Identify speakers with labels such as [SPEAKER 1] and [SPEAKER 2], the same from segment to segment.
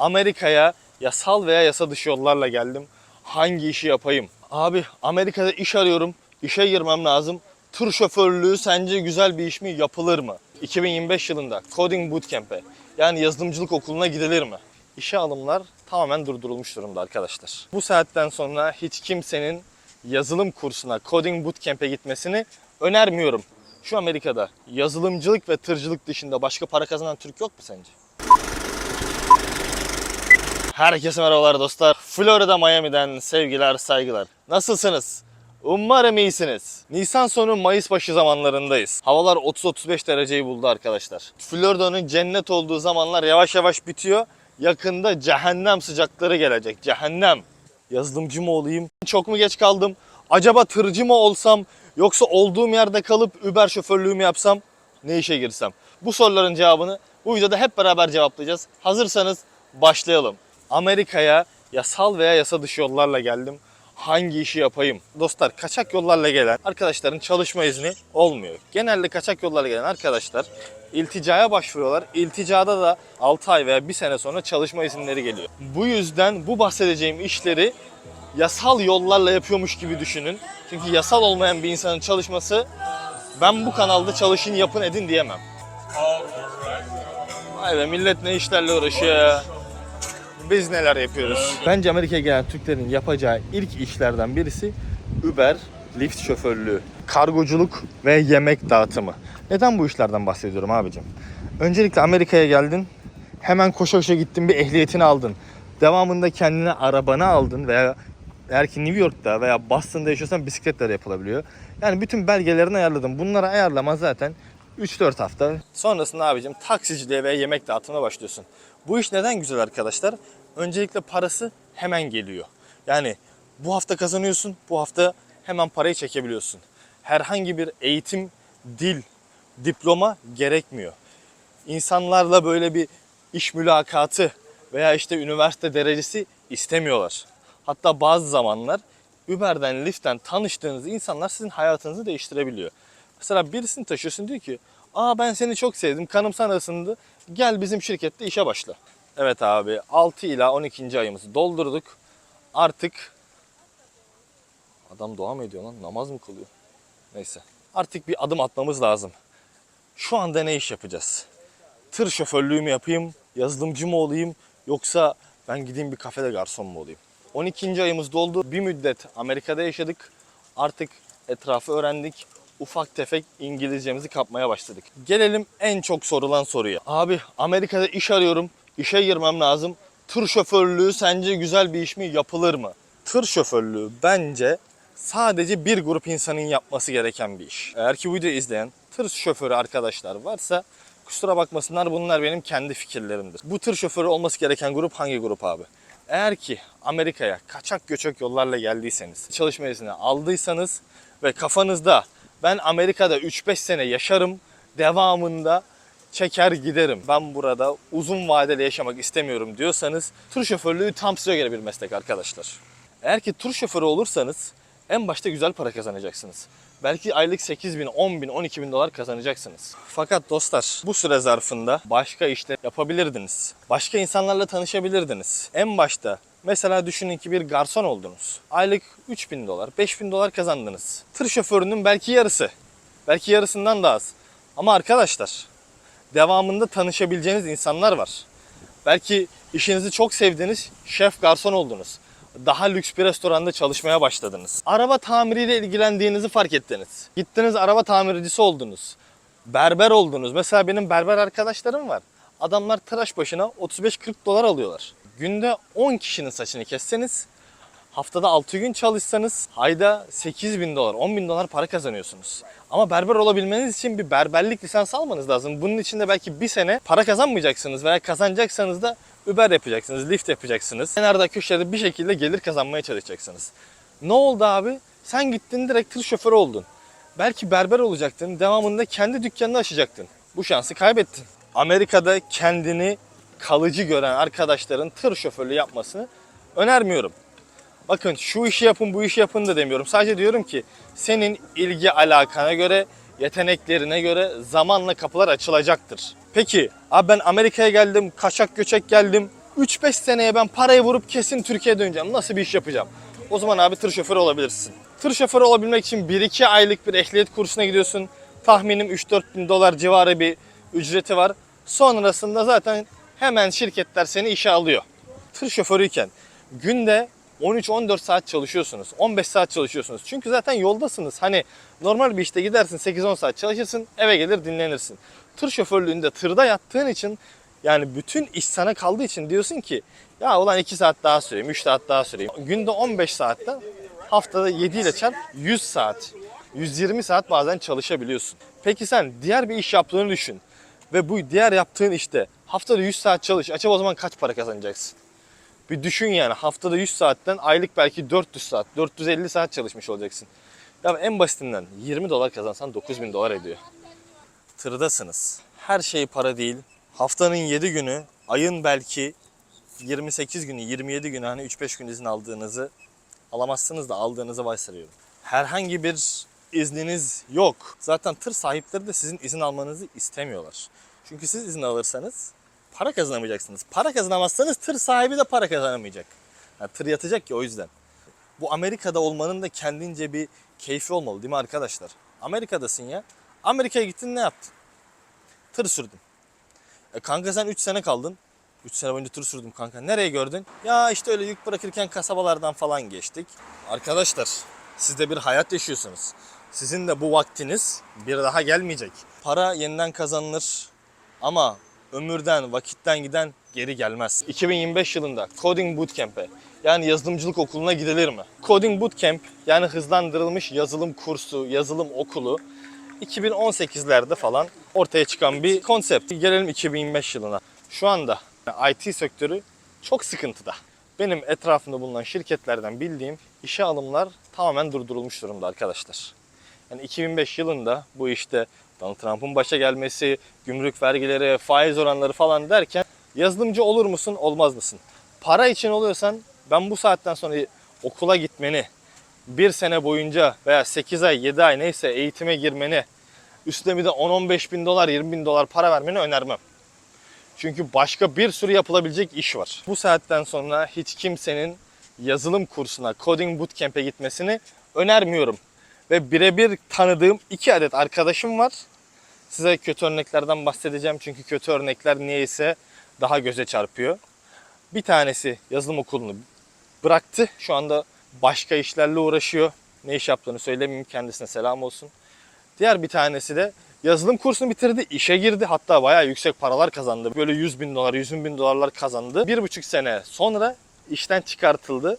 [SPEAKER 1] Amerika'ya yasal veya yasa dışı yollarla geldim. Hangi işi yapayım? Abi Amerika'da iş arıyorum. İşe girmem lazım. Tır şoförlüğü sence güzel bir iş mi? Yapılır mı? 2025 yılında Coding Bootcamp'e yani yazılımcılık okuluna gidilir mi? İşe alımlar tamamen durdurulmuş durumda arkadaşlar. Bu saatten sonra hiç kimsenin yazılım kursuna, Coding Bootcamp'e gitmesini önermiyorum. Şu Amerika'da yazılımcılık ve tırcılık dışında başka para kazanan Türk yok mu sence? Herkese merhabalar dostlar. Florida Miami'den sevgiler, saygılar. Nasılsınız? Umarım iyisiniz. Nisan sonu Mayıs başı zamanlarındayız. Havalar 30-35 dereceyi buldu arkadaşlar. Florida'nın cennet olduğu zamanlar yavaş yavaş bitiyor. Yakında cehennem sıcakları gelecek. Cehennem. Yazılımcı mı olayım? Çok mu geç kaldım? Acaba tırcı mı olsam? Yoksa olduğum yerde kalıp Uber şoförlüğü mü yapsam? Ne işe girsem? Bu soruların cevabını bu videoda hep beraber cevaplayacağız. Hazırsanız başlayalım. Amerika'ya yasal veya yasa dışı yollarla geldim. Hangi işi yapayım? Dostlar kaçak yollarla gelen arkadaşların çalışma izni olmuyor. Genelde kaçak yollarla gelen arkadaşlar ilticaya başvuruyorlar. İlticada da 6 ay veya 1 sene sonra çalışma izinleri geliyor. Bu yüzden bu bahsedeceğim işleri yasal yollarla yapıyormuş gibi düşünün. Çünkü yasal olmayan bir insanın çalışması ben bu kanalda çalışın yapın edin diyemem. Vay be millet ne işlerle uğraşıyor ya. Biz neler yapıyoruz? Bence Amerika'ya gelen Türklerin yapacağı ilk işlerden birisi Uber, Lyft şoförlüğü, kargoculuk ve yemek dağıtımı. Neden bu işlerden bahsediyorum abicim? Öncelikle Amerika'ya geldin, hemen koşa koşa gittin bir ehliyetini aldın. Devamında kendine arabanı aldın veya eğer ki New York'ta veya Boston'da yaşıyorsan bisikletle de yapılabiliyor. Yani bütün belgelerini ayarladın. Bunları ayarlama zaten 3-4 hafta. Sonrasında abicim taksiciliğe ve yemek dağıtımına başlıyorsun. Bu iş neden güzel arkadaşlar? Öncelikle parası hemen geliyor. Yani bu hafta kazanıyorsun, bu hafta hemen parayı çekebiliyorsun. Herhangi bir eğitim, dil, diploma gerekmiyor. İnsanlarla böyle bir iş mülakatı veya işte üniversite derecesi istemiyorlar. Hatta bazı zamanlar Uber'den, Lyft'ten tanıştığınız insanlar sizin hayatınızı değiştirebiliyor. Mesela birisini taşıyorsun diyor ki Aa ben seni çok sevdim, kanım sana ısındı. Gel bizim şirkette işe başla. Evet abi 6 ila 12. ayımızı doldurduk. Artık adam dua mı ediyor lan? Namaz mı kılıyor? Neyse. Artık bir adım atmamız lazım. Şu anda ne iş yapacağız? Tır şoförlüğü mü yapayım? Yazılımcı mı olayım? Yoksa ben gideyim bir kafede garson mu olayım? 12. ayımız doldu. Bir müddet Amerika'da yaşadık. Artık etrafı öğrendik. Ufak tefek İngilizcemizi kapmaya başladık. Gelelim en çok sorulan soruya. Abi Amerika'da iş arıyorum. İşe girmem lazım. Tır şoförlüğü sence güzel bir iş mi? Yapılır mı? Tır şoförlüğü bence sadece bir grup insanın yapması gereken bir iş. Eğer ki video izleyen tır şoförü arkadaşlar varsa kusura bakmasınlar bunlar benim kendi fikirlerimdir. Bu tır şoförü olması gereken grup hangi grup abi? Eğer ki Amerika'ya kaçak göçek yollarla geldiyseniz, çalışma izni aldıysanız ve kafanızda ben Amerika'da 3-5 sene yaşarım, devamında çeker giderim. Ben burada uzun vadeli yaşamak istemiyorum diyorsanız tur şoförlüğü tam size göre bir meslek arkadaşlar. Eğer ki tur şoförü olursanız en başta güzel para kazanacaksınız. Belki aylık 8 bin, 10 bin, 12 bin dolar kazanacaksınız. Fakat dostlar bu süre zarfında başka işler yapabilirdiniz. Başka insanlarla tanışabilirdiniz. En başta mesela düşünün ki bir garson oldunuz. Aylık 3 bin dolar, 5 bin dolar kazandınız. Tır şoförünün belki yarısı. Belki yarısından da az. Ama arkadaşlar devamında tanışabileceğiniz insanlar var. Belki işinizi çok sevdiğiniz şef garson oldunuz. Daha lüks bir restoranda çalışmaya başladınız. Araba tamiriyle ilgilendiğinizi fark ettiniz. Gittiniz araba tamircisi oldunuz. Berber oldunuz. Mesela benim berber arkadaşlarım var. Adamlar tıraş başına 35-40 dolar alıyorlar. Günde 10 kişinin saçını kesseniz Haftada 6 gün çalışsanız ayda 8 bin dolar, 10 bin dolar para kazanıyorsunuz. Ama berber olabilmeniz için bir berberlik lisansı almanız lazım. Bunun için de belki bir sene para kazanmayacaksınız veya kazanacaksanız da Uber yapacaksınız, Lyft yapacaksınız. Kenarda köşede bir şekilde gelir kazanmaya çalışacaksınız. Ne oldu abi? Sen gittin direkt tır şoförü oldun. Belki berber olacaktın, devamında kendi dükkanını açacaktın. Bu şansı kaybettin. Amerika'da kendini kalıcı gören arkadaşların tır şoförlüğü yapmasını önermiyorum. Bakın şu işi yapın bu işi yapın da demiyorum. Sadece diyorum ki senin ilgi alakana göre, yeteneklerine göre zamanla kapılar açılacaktır. Peki abi ben Amerika'ya geldim, kaçak göçek geldim. 3-5 seneye ben parayı vurup kesin Türkiye'ye döneceğim. Nasıl bir iş yapacağım? O zaman abi tır şoförü olabilirsin. Tır şoförü olabilmek için 1-2 aylık bir ehliyet kursuna gidiyorsun. Tahminim 3-4 bin dolar civarı bir ücreti var. Sonrasında zaten hemen şirketler seni işe alıyor. Tır şoförüyken günde 13-14 saat çalışıyorsunuz. 15 saat çalışıyorsunuz. Çünkü zaten yoldasınız. Hani normal bir işte gidersin 8-10 saat çalışırsın eve gelir dinlenirsin. Tır şoförlüğünde tırda yattığın için yani bütün iş sana kaldığı için diyorsun ki ya ulan 2 saat daha süreyim, 3 saat daha süreyim. Günde 15 saatten haftada 7 ile çarp 100 saat. 120 saat bazen çalışabiliyorsun. Peki sen diğer bir iş yaptığını düşün. Ve bu diğer yaptığın işte haftada 100 saat çalış. Acaba o zaman kaç para kazanacaksın? Bir düşün yani haftada 100 saatten aylık belki 400 saat, 450 saat çalışmış olacaksın. Ya en basitinden 20 dolar kazansan 9000 dolar ediyor. Tırdasınız. Her şey para değil. Haftanın 7 günü, ayın belki 28 günü, 27 günü hani 3-5 gün izin aldığınızı alamazsınız da aldığınızı varsayıyorum. Herhangi bir izniniz yok. Zaten tır sahipleri de sizin izin almanızı istemiyorlar. Çünkü siz izin alırsanız para kazanamayacaksınız. Para kazanamazsanız tır sahibi de para kazanamayacak. Yani tır yatacak ki o yüzden. Bu Amerika'da olmanın da kendince bir keyfi olmalı değil mi arkadaşlar? Amerika'dasın ya. Amerika'ya gittin ne yaptın? Tır sürdün. E kanka sen 3 sene kaldın. 3 sene boyunca tır sürdüm kanka. Nereye gördün? Ya işte öyle yük bırakırken kasabalardan falan geçtik. Arkadaşlar siz de bir hayat yaşıyorsunuz. Sizin de bu vaktiniz bir daha gelmeyecek. Para yeniden kazanılır ama ömürden, vakitten giden geri gelmez. 2025 yılında Coding Bootcamp'e yani yazılımcılık okuluna gidilir mi? Coding Bootcamp yani hızlandırılmış yazılım kursu, yazılım okulu 2018'lerde falan ortaya çıkan bir konsept. Gelelim 2025 yılına. Şu anda IT sektörü çok sıkıntıda. Benim etrafımda bulunan şirketlerden bildiğim işe alımlar tamamen durdurulmuş durumda arkadaşlar. Yani 2005 yılında bu işte Donald Trump'ın başa gelmesi, gümrük vergileri, faiz oranları falan derken yazılımcı olur musun, olmaz mısın? Para için oluyorsan ben bu saatten sonra okula gitmeni, bir sene boyunca veya 8 ay, 7 ay neyse eğitime girmeni, üstüne bir de 10-15 bin dolar, 20 bin dolar para vermeni önermem. Çünkü başka bir sürü yapılabilecek iş var. Bu saatten sonra hiç kimsenin yazılım kursuna, coding bootcamp'e gitmesini önermiyorum. Ve birebir tanıdığım iki adet arkadaşım var. Size kötü örneklerden bahsedeceğim çünkü kötü örnekler niyeyse daha göze çarpıyor. Bir tanesi yazılım okulunu bıraktı. Şu anda başka işlerle uğraşıyor. Ne iş yaptığını söylemeyeyim kendisine selam olsun. Diğer bir tanesi de yazılım kursunu bitirdi, işe girdi. Hatta bayağı yüksek paralar kazandı. Böyle 100 bin dolar, 100 bin dolarlar kazandı. Bir buçuk sene sonra işten çıkartıldı.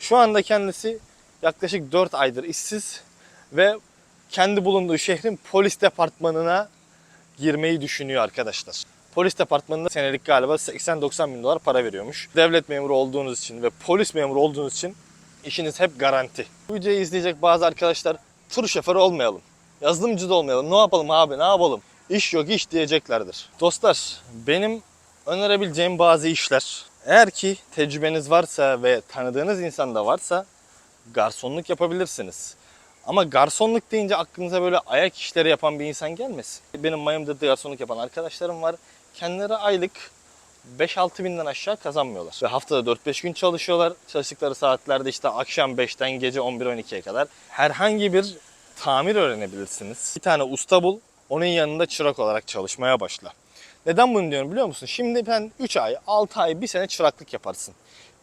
[SPEAKER 1] Şu anda kendisi yaklaşık 4 aydır işsiz ve kendi bulunduğu şehrin polis departmanına girmeyi düşünüyor arkadaşlar. Polis departmanında senelik galiba 80-90 bin dolar para veriyormuş. Devlet memuru olduğunuz için ve polis memuru olduğunuz için işiniz hep garanti. Bu videoyu izleyecek bazı arkadaşlar tur şoförü olmayalım. Yazılımcı da olmayalım. Ne yapalım abi ne yapalım? İş yok iş diyeceklerdir. Dostlar benim önerebileceğim bazı işler. Eğer ki tecrübeniz varsa ve tanıdığınız insan da varsa garsonluk yapabilirsiniz. Ama garsonluk deyince aklınıza böyle ayak işleri yapan bir insan gelmesin. Benim Miami'de de garsonluk yapan arkadaşlarım var. Kendileri aylık 5-6 binden aşağı kazanmıyorlar. Ve haftada 4-5 gün çalışıyorlar. Çalıştıkları saatlerde işte akşam 5'ten gece 11-12'ye kadar. Herhangi bir tamir öğrenebilirsiniz. Bir tane usta bul, onun yanında çırak olarak çalışmaya başla. Neden bunu diyorum biliyor musun? Şimdi ben 3 ay, 6 ay, 1 sene çıraklık yaparsın.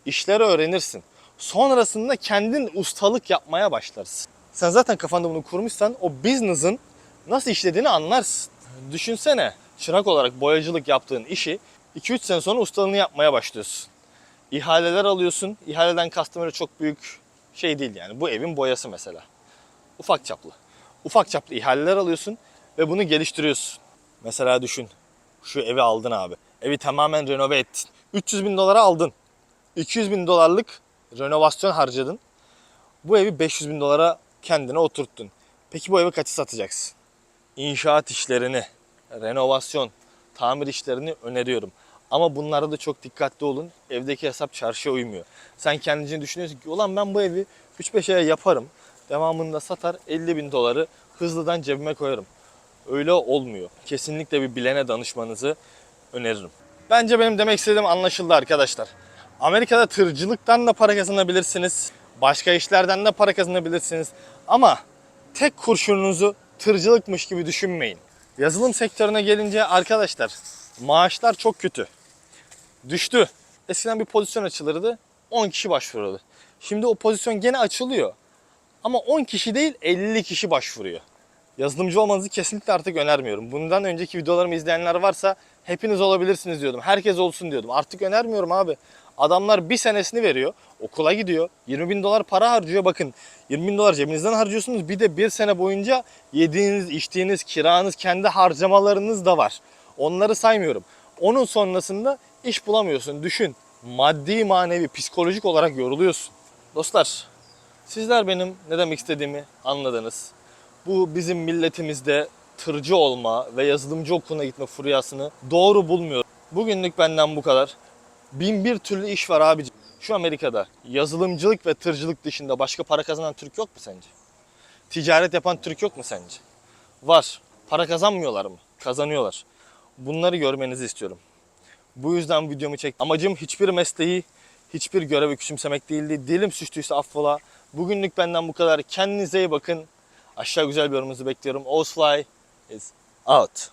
[SPEAKER 1] İşleri öğrenirsin. Sonrasında kendin ustalık yapmaya başlarsın. Sen zaten kafanda bunu kurmuşsan o business'ın nasıl işlediğini anlarsın. Düşünsene çırak olarak boyacılık yaptığın işi 2-3 sene sonra ustalığını yapmaya başlıyorsun. İhaleler alıyorsun. İhaleden kastım çok büyük şey değil yani. Bu evin boyası mesela. Ufak çaplı. Ufak çaplı ihaleler alıyorsun ve bunu geliştiriyorsun. Mesela düşün. Şu evi aldın abi. Evi tamamen renove ettin. 300 bin dolara aldın. 200 bin dolarlık renovasyon harcadın. Bu evi 500 bin dolara kendine oturttun. Peki bu evi kaça satacaksın? İnşaat işlerini, renovasyon, tamir işlerini öneriyorum. Ama bunlarda da çok dikkatli olun. Evdeki hesap çarşıya uymuyor. Sen kendini düşünüyorsun ki ulan ben bu evi 3-5 aya yaparım. Devamında satar 50 bin doları hızlıdan cebime koyarım. Öyle olmuyor. Kesinlikle bir bilene danışmanızı öneririm. Bence benim demek istediğim anlaşıldı arkadaşlar. Amerika'da tırcılıktan da para kazanabilirsiniz. Başka işlerden de para kazanabilirsiniz. Ama tek kurşununuzu tırcılıkmış gibi düşünmeyin. Yazılım sektörüne gelince arkadaşlar maaşlar çok kötü. Düştü. Eskiden bir pozisyon açılırdı. 10 kişi başvuruyordu. Şimdi o pozisyon gene açılıyor. Ama 10 kişi değil 50 kişi başvuruyor. Yazılımcı olmanızı kesinlikle artık önermiyorum. Bundan önceki videolarımı izleyenler varsa hepiniz olabilirsiniz diyordum. Herkes olsun diyordum. Artık önermiyorum abi. Adamlar bir senesini veriyor. Okula gidiyor. 20 bin dolar para harcıyor. Bakın 20 bin dolar cebinizden harcıyorsunuz. Bir de bir sene boyunca yediğiniz, içtiğiniz, kiranız, kendi harcamalarınız da var. Onları saymıyorum. Onun sonrasında iş bulamıyorsun. Düşün. Maddi, manevi, psikolojik olarak yoruluyorsun. Dostlar, sizler benim ne demek istediğimi anladınız. Bu bizim milletimizde tırcı olma ve yazılımcı okuluna gitme furyasını doğru bulmuyor. Bugünlük benden bu kadar. Bin bir türlü iş var abicim. Şu Amerika'da yazılımcılık ve tırcılık dışında başka para kazanan Türk yok mu sence? Ticaret yapan Türk yok mu sence? Var. Para kazanmıyorlar mı? Kazanıyorlar. Bunları görmenizi istiyorum. Bu yüzden videomu çek. Amacım hiçbir mesleği, hiçbir görevi küçümsemek değildi. Dilim suçtuysa affola. Bugünlük benden bu kadar. Kendinize iyi bakın. Aşağı güzel bir yorumunuzu bekliyorum. Ozfly is out.